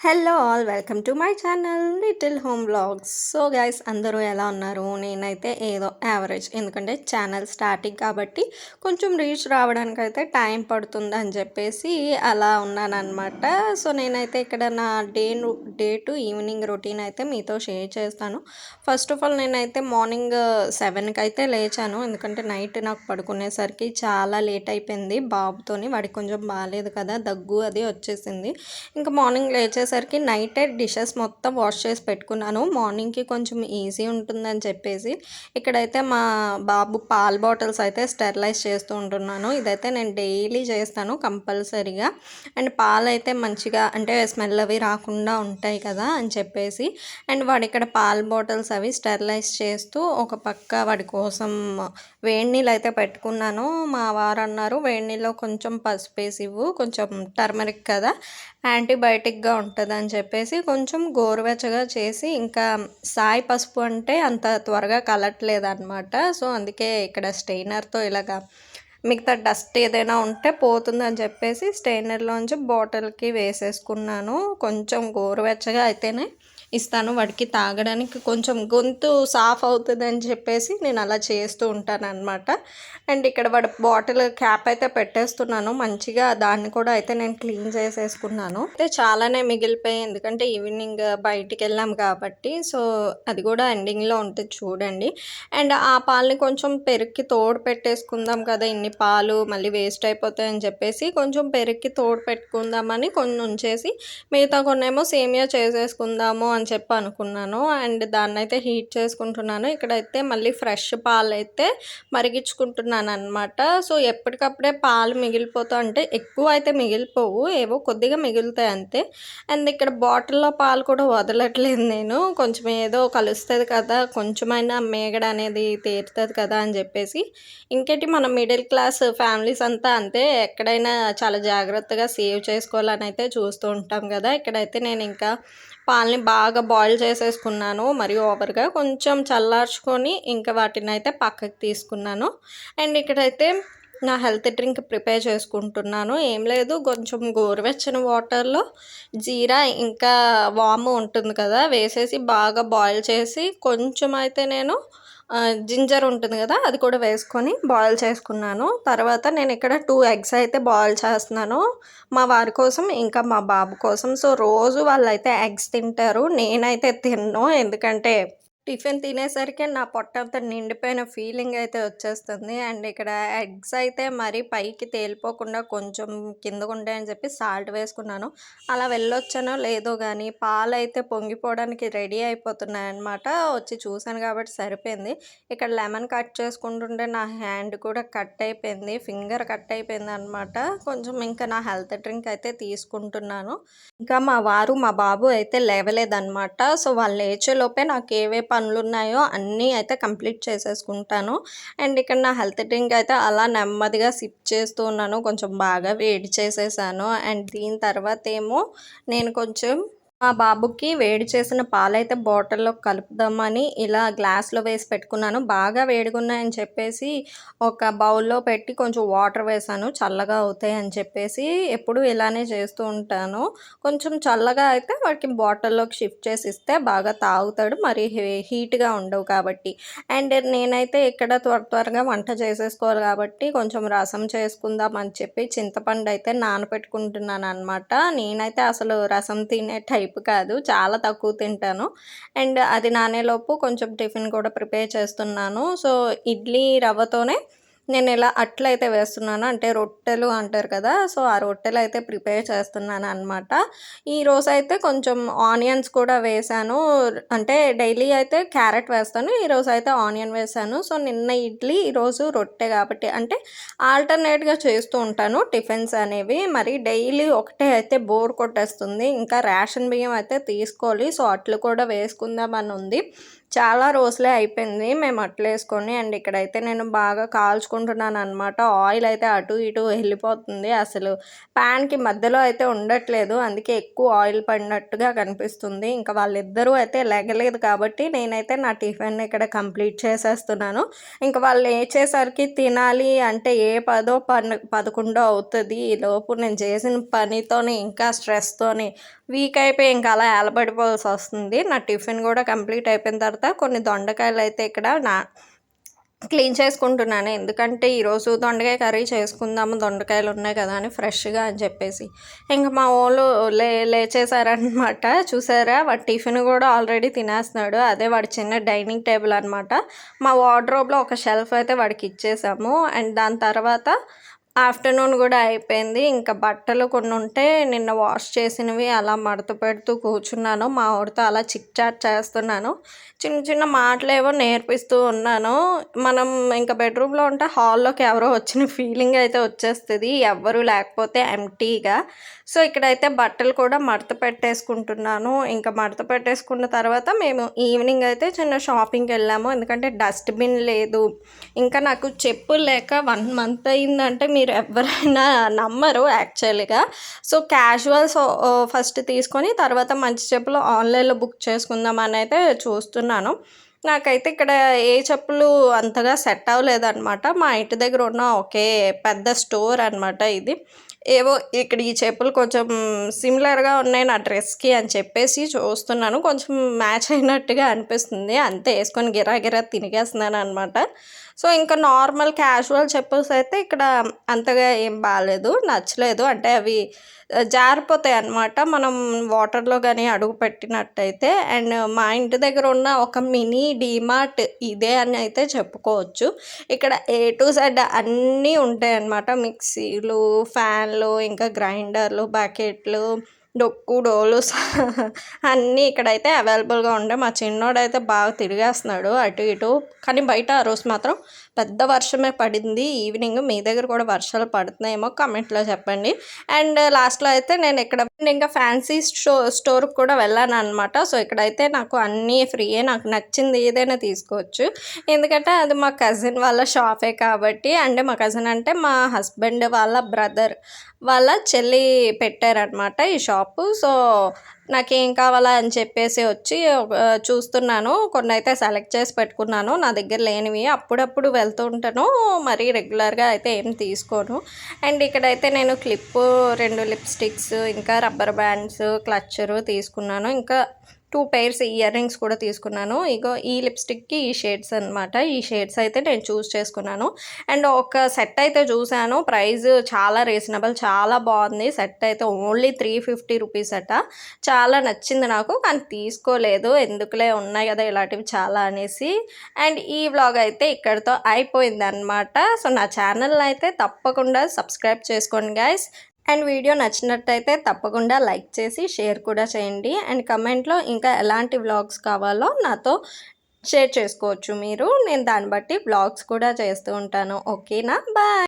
Hello all welcome to my channel little home blogs so guys అందరూ ఎలా ఉన్నారు? నేనైతే ఏదో యావరేజ్ ఎందుకంటే ఛానల్ స్టార్టింగ్ కాబట్టి కొంచెం రీచ్ రావడానికి అయితే టైం పడుతుంది అని చెప్పేసి అలా ఉన్నానమాట సో నేనైతే ఇక్కడ నా day day to evening routine అయితే మీతో షేర్ చేస్తాను. ఫస్ట్ ఆఫ్ ఆల్ నేనైతే మార్నింగ్ సెవెన్కి uh, అయితే లేచాను. ఎందుకంటే నైట్ నాకు పడుకునేసరికి చాలా లేట్ అయిపోయింది. బాబుతోని వాడికి కొంచెం బాగాలేదు కదా దగ్గు అది వచ్చేసింది. ఇంకా మార్నింగ్ లేచేసి వచ్చేసరికి నైటే డిషెస్ మొత్తం వాష్ చేసి పెట్టుకున్నాను. మార్నింగ్కి కొంచెం ఈజీ ఉంటుందని చెప్పేసి ఇక్కడైతే మా బాబు పాల్ బాటిల్స్ అయితే స్టెరిలైజ్ చేస్తూ ఉంటున్నాను. ఇదైతే నేను డైలీ చేస్తాను కంపల్సరీగా. అండ్ పాలు అయితే మంచిగా అంటే స్మెల్ అవి రాకుండా ఉంటాయి కదా అని చెప్పేసి. అండ్ వాడు ఇక్కడ పాల్ బాటిల్స్ అవి స్టెరిలైజ్ చేస్తూ ఒక పక్క వాడి కోసం వేడి నీళ్ళు అయితే పెట్టుకున్నాను. మా వారు అన్నారు వేడి నీళ్ళు కొంచెం పసుపు వేసి ఇవ్వు కొంచెం టర్మరిక్ కదా యాంటీబయాటిక్గా ఉంటుంది అని చెప్పేసి కొంచెం గోరువెచ్చగా చేసి ఇంకా సాయి పసుపు అంటే అంత త్వరగా కలట్లేదన్నమాట. సో అందుకే ఇక్కడ స్టెయినర్తో ఇలాగా మిగతా డస్ట్ ఏదైనా ఉంటే పోతుంది అని చెప్పేసి స్టెయినర్లోంచి బాటిల్కి వేసేసుకున్నాను. కొంచెం గోరువెచ్చగా అయితేనే ఇస్తాను వాడికి తాగడానికి కొంచెం గొంతు సాఫ్ అవుతుంది అని చెప్పేసి నేను అలా చేస్తూ ఉంటాను అనమాట అండ్ ఇక్కడ వాడు బాటిల్ క్యాప్ అయితే పెట్టేస్తున్నాను. మంచిగా దాన్ని కూడా అయితే నేను క్లీన్ చేసేసుకున్నాను. అయితే చాలానే మిగిలిపోయాయి. ఎందుకంటే ఈవినింగ్ బయటికి వెళ్ళాం కాబట్టి. సో అది కూడా ఎండింగ్లో ఉంటుంది చూడండి. అండ్ ఆ పాలని కొంచెం పెరుక్కి తోడు పెట్టేసుకుందాం కదా. ఇన్ని పాలు మళ్ళీ వేస్ట్ అయిపోతాయని చెప్పేసి కొంచెం పెరుక్కి తోడు పెట్టుకుందామని కొన్ని ఉంచేసి మిగతా కొన్నేమో సేమియా చేసేసుకుందాము అని చెప్పి అనుకున్నాను. అండ్ దాన్ని అయితే హీట్ చేసుకుంటున్నాను. ఇక్కడైతే మళ్ళీ ఫ్రెష్ పాలు అయితే మరిగించుకుంటున్నాను అనమాట సో ఎప్పటికప్పుడే పాలు మిగిలిపోతా అంటే ఎక్కువ అయితే మిగిలిపోవు. ఏవో కొద్దిగా మిగులుతాయి అంతే. అండ్ ఇక్కడ బాటిల్లో పాలు కూడా వదలట్లేదు నేను. కొంచెం ఏదో కలుస్తుంది కదా కొంచెమైనా మేగడ అనేది తీరుతుంది కదా అని చెప్పేసి. ఇంకేటి మన మిడిల్ క్లాస్ ఫ్యామిలీస్ అంతా అంతే. ఎక్కడైనా చాలా జాగ్రత్తగా సేవ్ చేసుకోవాలని అయితే చూస్తూ ఉంటాం కదా. ఇక్కడైతే నేను ఇంకా పాలని బాగా బాయిల్ చేసేసుకున్నాను. మరి ఓవర్గా కొంచెం చల్లార్చుకొని ఇంకా వాటిని అయితే పక్కకి తీసుకున్నాను. అండ్ ఇక్కడైతే నా హెల్త్ డ్రింక్ ప్రిపేర్ చేసుకుంటున్నాను. ఏం లేదు కొంచెం గోరువెచ్చని వాటర్లో జీరా ఇంకా వాము ఉంటుంది కదా వేసేసి బాగా బాయిల్ చేసి కొంచెం అయితే నేను జింజర్ ఉంటుంది కదా అది కూడా వేసుకొని బాయిల్ చేసుకున్నాను. తర్వాత నేను ఇక్కడ టూ ఎగ్స్ అయితే బాయిల్ చేస్తున్నాను. మా వారి కోసం ఇంకా మా బాబు కోసం. సో రోజు వాళ్ళు అయితే ఎగ్స్ తింటారు. నేనైతే తిన్ను. ఎందుకంటే టిఫిన్ తినేసరికి నా పొట్టంతా నిండిపోయిన ఫీలింగ్ అయితే వచ్చేస్తుంది. అండ్ ఇక్కడ ఎగ్స్ అయితే మరి పైకి తేలిపోకుండా కొంచెం కిందకు ఉంటాయని చెప్పి సాల్ట్ వేసుకున్నాను. అలా వెళ్ళొచ్చానో లేదో కానీ పాలు అయితే పొంగిపోవడానికి రెడీ అయిపోతున్నాయన్నమాట. వచ్చి చూశాను కాబట్టి సరిపోయింది. ఇక్కడ లెమన్ కట్ చేసుకుంటుంటే నా హ్యాండ్ కూడా కట్ అయిపోయింది. ఫింగర్ కట్ అయిపోయింది అనమాట కొంచెం ఇంకా నా హెల్త్ డ్రింక్ అయితే తీసుకుంటున్నాను. ఇంకా మా వారు మా బాబు అయితే లేవలేదన్నమాట. సో వాళ్ళు లేచేలోపే నాకు ఏవే పనులు ఉన్నాయో అన్నీ అయితే కంప్లీట్ చేసేసుకుంటాను. అండ్ ఇక్కడ నా హెల్త్ డ్రింక్ అయితే అలా నెమ్మదిగా సిప్ చేస్తూ ఉన్నాను. కొంచెం బాగా వేడి చేసేసాను. అండ్ దీని తర్వాత ఏమో నేను కొంచెం మా బాబుకి వేడి చేసిన పాలైతే బాటిల్లో కలుపుదామని ఇలా గ్లాస్లో వేసి పెట్టుకున్నాను. బాగా వేడిగా ఉన్నాయని చెప్పేసి ఒక బౌల్లో పెట్టి కొంచెం వాటర్ వేసాను. చల్లగా అవుతాయి అని చెప్పేసి ఎప్పుడు ఇలానే చేస్తూ ఉంటాను. కొంచెం చల్లగా అయితే వాడికి బాటిల్లోకి షిఫ్ట్ చేసి ఇస్తే బాగా తాగుతాడు. మరి హీట్గా ఉండవు కాబట్టి. అండ్ నేనైతే ఇక్కడ త్వర త్వరగా వంట చేసేసుకోవాలి కాబట్టి కొంచెం రసం చేసుకుందాం అని చెప్పి చింతపండు అయితే నానపెట్టుకుంటున్నాను అనమాట నేనైతే అసలు రసం తినే టైప్ టైప్ కాదు చాలా తక్కువ తింటాను. అండ్ అది నానేలోపు కొంచెం టిఫిన్ కూడా ప్రిపేర్ చేస్తున్నాను. సో ఇడ్లీ రవ్వతోనే నేను ఇలా అట్లయితే వేస్తున్నాను. అంటే రొట్టెలు అంటారు కదా సో ఆ రొట్టెలు అయితే ప్రిపేర్ చేస్తున్నాను అనమాట ఈరోజు అయితే కొంచెం ఆనియన్స్ కూడా వేసాను. అంటే డైలీ అయితే క్యారెట్ వేస్తాను ఈరోజు అయితే ఆనియన్ వేసాను. సో నిన్న ఇడ్లీ ఈరోజు రొట్టె కాబట్టి అంటే ఆల్టర్నేట్గా చేస్తూ ఉంటాను టిఫిన్స్ అనేవి. మరి డైలీ ఒకటే అయితే బోర్ కొట్టేస్తుంది. ఇంకా రేషన్ బియ్యం అయితే తీసుకోవాలి సో అట్లు కూడా వేసుకుందామని ఉంది. చాలా రోజులే అయిపోయింది. మేము అట్లేసుకొని అండ్ ఇక్కడైతే నేను బాగా కాల్చుకుంటున్నాను అనమాట ఆయిల్ అయితే అటు ఇటు వెళ్ళిపోతుంది. అసలు ప్యాన్కి మధ్యలో అయితే ఉండట్లేదు. అందుకే ఎక్కువ ఆయిల్ పడినట్టుగా కనిపిస్తుంది. ఇంకా వాళ్ళిద్దరూ అయితే లెగలేదు కాబట్టి నేనైతే నా టిఫిన్ ఇక్కడ కంప్లీట్ చేసేస్తున్నాను. ఇంకా వాళ్ళు లేచేసరికి తినాలి అంటే ఏ పదో పన్ను పదకొండో అవుతుంది. ఈ లోపు నేను చేసిన పనితోని ఇంకా స్ట్రెస్తోని వీక్ అయిపోయి ఇంకా అలా ఏలబడిపోవాల్సి వస్తుంది. నా టిఫిన్ కూడా కంప్లీట్ అయిపోయిన తర్వాత కొన్ని దొండకాయలు అయితే ఇక్కడ నా క్లీన్ చేసుకుంటున్నాను. ఎందుకంటే ఈరోజు దొండకాయ కర్రీ చేసుకుందాము దొండకాయలు ఉన్నాయి కదా అని ఫ్రెష్గా అని చెప్పేసి. ఇంకా మా వాళ్ళు లే లేచేసారనమాట చూసారా? వాడు టిఫిన్ కూడా ఆల్రెడీ తినేస్తున్నాడు. అదే వాడి చిన్న డైనింగ్ టేబుల్ అనమాట మా వార్డ్రోబ్లో ఒక షెల్ఫ్ అయితే వాడికి ఇచ్చేసాము. అండ్ దాని తర్వాత ఆఫ్టర్నూన్ కూడా అయిపోయింది. ఇంకా బట్టలు కొన్ని ఉంటే నిన్న వాష్ చేసినవి అలా మడత పెడుతూ కూర్చున్నాను. మా వాడితో అలా చిక్ చాట్ చేస్తున్నాను. చిన్న చిన్న మాటలేవో నేర్పిస్తూ ఉన్నాను. మనం ఇంకా బెడ్రూమ్లో ఉంటే హాల్లోకి ఎవరో వచ్చిన ఫీలింగ్ అయితే వచ్చేస్తుంది. ఎవ్వరూ లేకపోతే ఎంటీగా. సో ఇక్కడైతే బట్టలు కూడా మడత పెట్టేసుకుంటున్నాను. ఇంకా మడత పెట్టేసుకున్న తర్వాత మేము ఈవినింగ్ అయితే చిన్న షాపింగ్కి వెళ్ళాము. ఎందుకంటే డస్ట్బిన్ లేదు. ఇంకా నాకు చెప్పులు లేక వన్ మంత్ అయిందంటే మీ మీరు ఎవరైనా నమ్మరు యాక్చువల్గా. సో క్యాజువల్స్ ఫస్ట్ తీసుకొని తర్వాత మంచి చెప్పులు ఆన్లైన్లో బుక్ చేసుకుందామని అయితే చూస్తున్నాను. నాకైతే ఇక్కడ ఏ చెప్పులు అంతగా సెట్ అవ్వలేదన్నమాట. మా ఇంటి దగ్గర ఉన్న ఒకే పెద్ద స్టోర్ అనమాట ఇది. ఏవో ఇక్కడ ఈ చెప్పులు కొంచెం సిమిలర్గా ఉన్నాయి నా డ్రెస్కి అని చెప్పేసి చూస్తున్నాను. కొంచెం మ్యాచ్ అయినట్టుగా అనిపిస్తుంది. అంతే వేసుకొని గిరా గిరా అనమాట సో ఇంకా నార్మల్ క్యాజువల్ చెప్పుల్స్ అయితే ఇక్కడ అంతగా ఏం బాగాలేదు నచ్చలేదు. అంటే అవి జారిపోతాయి అన్నమాట. మనం వాటర్లో కానీ అడుగు పెట్టినట్టయితే అండ్ మా ఇంటి దగ్గర ఉన్న ఒక మినీ డీమార్ట్ ఇదే అని అయితే చెప్పుకోవచ్చు. ఇక్కడ ఏ టు జెడ్ అన్నీ ఉంటాయి అన్నమాట మిక్సీలు ఫ్యాన్లు ఇంకా గ్రైండర్లు బకెట్లు డొక్కు డోలు అన్నీ ఇక్కడైతే అవైలబుల్గా ఉండే. మా చిన్నోడైతే బాగా తిరిగేస్తున్నాడు అటు ఇటు. కానీ బయట ఆ రోజు మాత్రం పెద్ద వర్షమే పడింది. ఈవినింగ్ మీ దగ్గర కూడా వర్షాలు పడుతున్నాయేమో కమెంట్లో చెప్పండి. అండ్ లాస్ట్లో అయితే నేను ఇక్కడ ఇంకా ఫ్యాన్సీ స్టో స్టోర్కి కూడా వెళ్ళాను అనమాట సో ఇక్కడైతే నాకు అన్నీ ఫ్రీయే. నాకు నచ్చింది ఏదైనా తీసుకోవచ్చు. ఎందుకంటే అది మా కజిన్ వాళ్ళ షాపే కాబట్టి. అంటే మా కజిన్ అంటే మా హస్బెండ్ వాళ్ళ బ్రదర్ వాళ్ళ చెల్లి పెట్టారనమాట ఈ షాప్. సో నాకేం కావాలా అని చెప్పేసి వచ్చి చూస్తున్నాను. కొన్ని అయితే సెలెక్ట్ చేసి పెట్టుకున్నాను. నా దగ్గర లేనివి అప్పుడప్పుడు వెళ్తూ ఉంటాను. మరీ రెగ్యులర్గా అయితే ఏం తీసుకోను. అండ్ ఇక్కడైతే నేను క్లిప్పు రెండు లిప్స్టిక్స్ ఇంకా రబ్బర్ బ్యాండ్స్ క్లచ్చరు తీసుకున్నాను. ఇంకా టూ పెయిర్స్ ఇయర్ రింగ్స్ కూడా తీసుకున్నాను. ఇగో ఈ లిప్స్టిక్కి ఈ షేడ్స్ అనమాట ఈ షేడ్స్ అయితే నేను చూస్ చేసుకున్నాను. అండ్ ఒక సెట్ అయితే చూశాను. ప్రైస్ చాలా రీజనబుల్ చాలా బాగుంది. సెట్ అయితే ఓన్లీ త్రీ ఫిఫ్టీ రూపీస్ అట. చాలా నచ్చింది నాకు కానీ తీసుకోలేదు. ఎందుకులే ఉన్నాయి కదా ఇలాంటివి చాలా అనేసి. అండ్ ఈ వ్లాగ్ అయితే ఇక్కడితో అయిపోయింది అనమాట సో నా ఛానల్ అయితే తప్పకుండా సబ్స్క్రైబ్ చేసుకోండి గాయస్ అండ్ వీడియో నచ్చినట్టయితే తప్పకుండా లైక్ చేసి షేర్ కూడా చేయండి. అండ్ కమెంట్లో ఇంకా ఎలాంటి వ్లాగ్స్ కావాలో నాతో షేర్ చేసుకోవచ్చు మీరు. నేను దాన్ని బట్టి వ్లాగ్స్ కూడా చేస్తూ ఉంటాను. ఓకేనా? బాయ్!